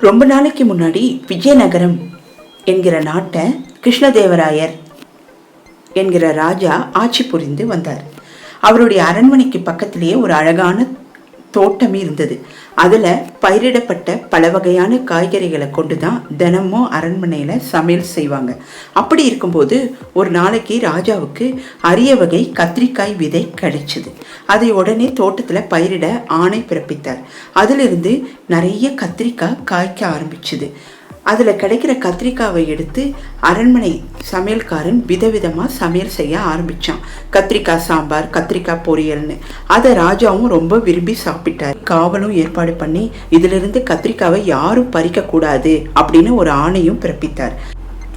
ரொம்ப நாளைக்கு முன்னாடி விஜயநகரம் என்கிற நாட்டை கிருஷ்ணதேவராயர் என்கிற ராஜா ஆட்சி புரிந்து வந்தார். அவருடைய அரண்மனைக்கு பக்கத்திலேயே ஒரு அழகான தோட்டம் இருந்தது. அதில் பயிரிடப்பட்ட பல வகையான காய்கறிகளை கொண்டு தான் தினமும் அரண்மனையில் சமையல் செய்வாங்க. அப்படி இருக்கும்போது ஒரு நாளைக்கு ராஜாவுக்கு அரிய வகை கத்திரிக்காய் விதை கிடைச்சிது. அதை உடனே தோட்டத்தில் பயிரிட ஆணை பிறப்பித்தார். அதிலிருந்து நிறைய கத்திரிக்காய் காய்க்க ஆரம்பிச்சுது. அதில் கிடைக்கிற கத்திரிக்காவை எடுத்து அரண்மனை சமையல்காரன் விதவிதமாக சமையல் செய்ய ஆரம்பித்தான் கத்திரிக்காய் சாம்பார் கத்திரிக்காய் பொரியல்னு. அதை ராஜாவும் ரொம்ப விரும்பி சாப்பிட்டார். காவலும் ஏற்பாடு பண்ணி இதிலிருந்து கத்திரிக்காவை யாரும் பறிக்கக்கூடாது அப்படின்னு ஒரு ஆணையும் பிறப்பித்தார்.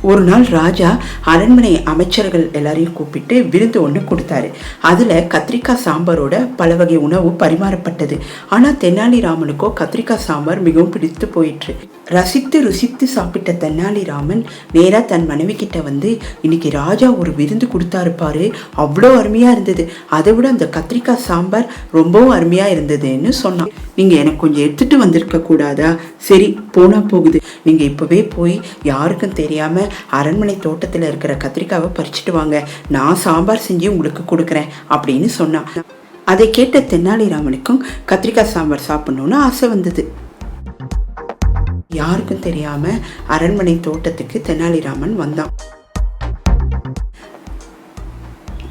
ஒரு நாள் ராஜா அரண்மனை அமைச்சர்கள் எல்லாரையும் கூப்பிட்டு விருந்து ஒன்று கொடுத்தாரு. அதில் கத்திரிக்காய் சாம்பாரோட பல வகை உணவு பரிமாறப்பட்டது. ஆனால் தெனாலிராமனுக்கோ கத்திரிக்காய் சாம்பார் மிகவும் பிடித்து போயிற்று. ரசித்து ருசித்து சாப்பிட்ட தெனாலிராமன் நேராக தன் மனைவி கிட்ட வந்து இன்னைக்கு ராஜா ஒரு விருந்து கொடுத்தாரு பாரு அவ்வளோ அருமையாக இருந்தது. அதை விட அந்த கத்திரிக்காய் சாம்பார் ரொம்பவும் அருமையாக இருந்ததுன்னு சொன்னான். நீங்கள் எனக்கு கொஞ்சம் எடுத்துட்டு வந்திருக்க கூடாதா? சரி போனால் போகுது. நீங்கள் இப்போவே போய் யாருக்கும் தெரியாமல் அரண்மனை தோட்டத்தில் இருக்கிற கத்திரிக்காவை பறிச்சுட்டு வாங்க. நான் சாம்பார் செஞ்சு உங்களுக்கு கொடுக்குறேன் அப்படின்னு சொன்னான். அதை கேட்ட தென்னாலிராமனுக்கும் கத்திரிக்காய் சாம்பார் சாப்பிட்ணுன்னு ஆசை வந்தது. யாருக்கும் தெரியாம அரண்மனை தோட்டத்துக்கு தெனாலிராமன் வந்தான்.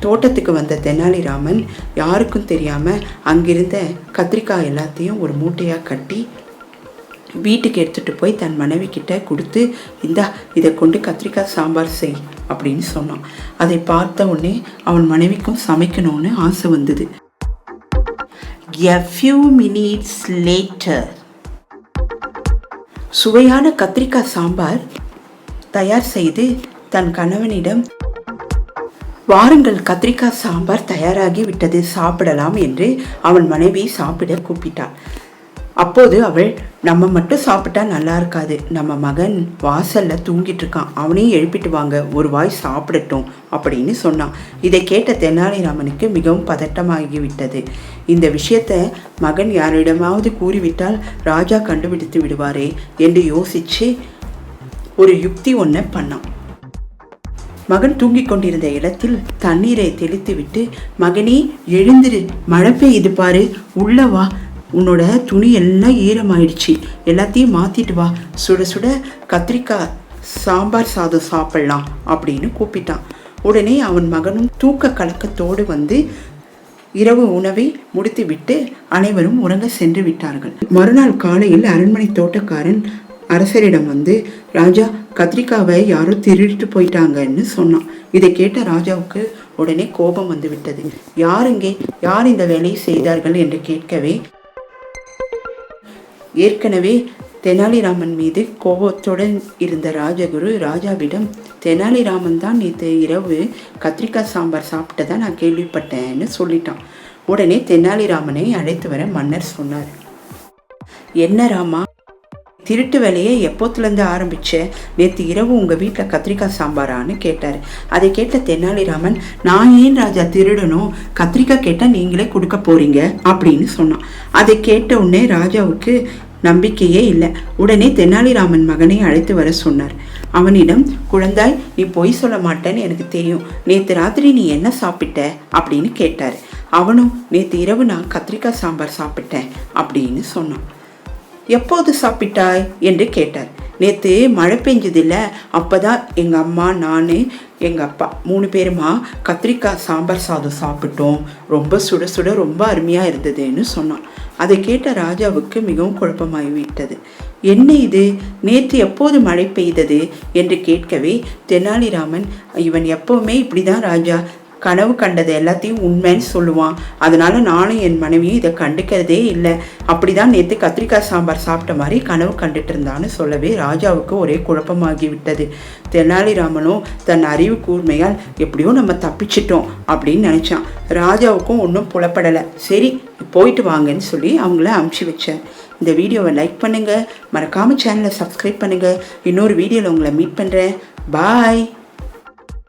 தோட்டத்துக்கு வந்த தெனாலிராமன் யாருக்கும் தெரியாம அங்கிருந்த கத்திரிக்காய் எல்லாத்தையும் ஒரு மூட்டையா கட்டி வீட்டுக்கு எடுத்துட்டு போய் தன் மனைவி கிட்ட கொடுத்து இந்தா இதை கொண்டு கத்திரிக்காய் சாம்பார் செய் அப்படின்னு சொன்னான். அதை பார்த்த உடனே அவன் மனைவிக்கும் சமைக்கணும்னு ஆசை வந்தது. எ ஃபியூ மினிட்ஸ் லேட்டர் சுவையான கத்திரிக்காய் சாம்பார் தயார் செய்து தன் கணவனிடம் வாருங்கள் கத்திரிக்காய் சாம்பார் தயாராகி விட்டது சாப்பிடலாம் என்று அவன் மனைவி சாப்பிட கூப்பிட்டாள். அப்போது அவள் நம்ம மட்டும் சாப்பிட்டா நல்லா இருக்காது. நம்ம மகன் வாசல்ல தூங்கிட்டு இருக்கான். அவனையும் எழுப்பிட்டு வாங்க. ஒரு வாய் சாப்பிடட்டும் அப்படின்னு சொன்னான். இதை கேட்ட தெனாலிராமனுக்கு மிகவும் பதட்டமாகிவிட்டது. இந்த விஷயத்த மகன் யாரிடமாவது கூறிவிட்டால் ராஜா கண்டுபிடித்து விடுவாரே என்று யோசிச்சு ஒரு யுக்தி ஒன்றை பண்ணான். மகன் தூங்கிக் கொண்டிருந்த இடத்தில் தண்ணீரை தெளித்துவிட்டு மகனே எழுந்திரு. மழை பெய்யுது பாரு. உள்ள வா. உன்னோட துணி எல்லாம் ஈரமாயிடுச்சு. எல்லாத்தையும் மாத்திட்டு வா. சுட சுட கத்திரிக்காய் சாம்பார் சாதம் சாப்பிட்லாம் அப்படின்னு கூப்பிட்டான். உடனே அவன் மகனும் தூக்க கலக்கத்தோடு வந்து இரவு உணவை முடித்துவிட்டு அனைவரும் உறங்க சென்று விட்டார்கள். மறுநாள் காலையில் அரண்மனை தோட்டக்காரன் அரசரிடம் வந்து ராஜா கத்திரிக்காவை யாரோ திருடிட்டு போயிட்டாங்கன்னு சொன்னான். இதை கேட்ட ராஜாவுக்கு உடனே கோபம் வந்து விட்டது யார் இங்கே? யார் இந்த வேலையை செய்தார்கள்? என்று கேட்கவே ஏற்கனவே தெனாலிராமன் மீது கோபத்துடன் இருந்த ராஜகுரு ராஜாவிடம் தெனாலிராமன் தான் நேற்று இரவு கத்திரிக்காய் சாம்பார் சாப்பிட்டதா நான் கேள்விப்பட்டேன்னு சொல்லிட்டான். உடனே தெனாலிராமனை அழைத்து வர மன்னர் சொன்னார். என்ன ராமா திருட்டு வேலையை எப்போத்துலேருந்து ஆரம்பிச்ச? நேற்று இரவு உங்கள் வீட்டில் கத்திரிக்காய் சாம்பாரான்னு கேட்டார். அதை கேட்ட தெனாலிராமன் நான் ஏன் ராஜா திருடணும்? கத்திரிக்காய் கேட்டால் நீங்களே கொடுக்க போறீங்க? அப்படின்னு சொன்னான். அதை கேட்ட உடனே ராஜாவுக்கு நம்பிக்கையே இல்லை. உடனே தெனாலிராமன் மகனை அழைத்து வர சொன்னார். அவனிடம் குழந்தாய் நீ பொய் சொல்ல மாட்டேன்னு எனக்கு தெரியும். நேற்று ராத்திரி நீ என்ன சாப்பிட்ட? அப்படின்னு கேட்டார். அவனும் நேற்று இரவு நான் கத்திரிக்காய் சாம்பார் சாப்பிட்டேன் அப்படின்னு சொன்னான். எப்போது சாப்பிட்டாய்? என்று கேட்டார். நேற்று மழை பெஞ்சதில்ல அப்பதான் எங்கள் அம்மா நான் எங்கள் அப்பா மூணு பேருமா கத்திரிக்காய் சாம்பார் சாதம் சாப்பிட்டோம். ரொம்ப சுட சுட ரொம்ப அருமையாக இருந்ததுன்னு சொன்னான். அதை கேட்ட ராஜாவுக்கு மிகவும் குழப்பமாகிவிட்டது. என்ன இது? நேற்று எப்போது மழை பெய்தது? என்று கேட்கவே தெனாலிராமன் இவன் எப்பவுமே இப்படிதான் ராஜா. கனவு கண்டது எல்லாத்தையும் உண்மைன்னு சொல்லுவான். அதனால நானும் என் மனைவியும் இதை கண்டுக்கிறதே இல்லை. அப்படிதான் நேற்று கத்திரிக்காய் சாம்பார் சாப்பிட்ட மாதிரி கனவு கண்டுட்டு இருந்தான்னு சொல்லவே ராஜாவுக்கு ஒரே குழப்பமாகி விட்டது தெனாலிராமனும் தன் அறிவு கூர்மையால் எப்படியோ நம்ம தப்பிச்சிட்டோம் அப்படின்னு நினைச்சான். ராஜாவுக்கும் ஒன்றும் புலப்படலை. சரி போயிட்டு வாங்கன்னு சொல்லி அவங்கள அமுச்சு வச்சேன் இந்த வீடியோவை லைக் பண்ணுங்கள் மறக்காமல் சேனலை சப்ஸ்கிரைப் பண்ணுங்கள் இன்னொரு வீடியோவில் உங்களை மீட் பண்ணுறேன் பாய்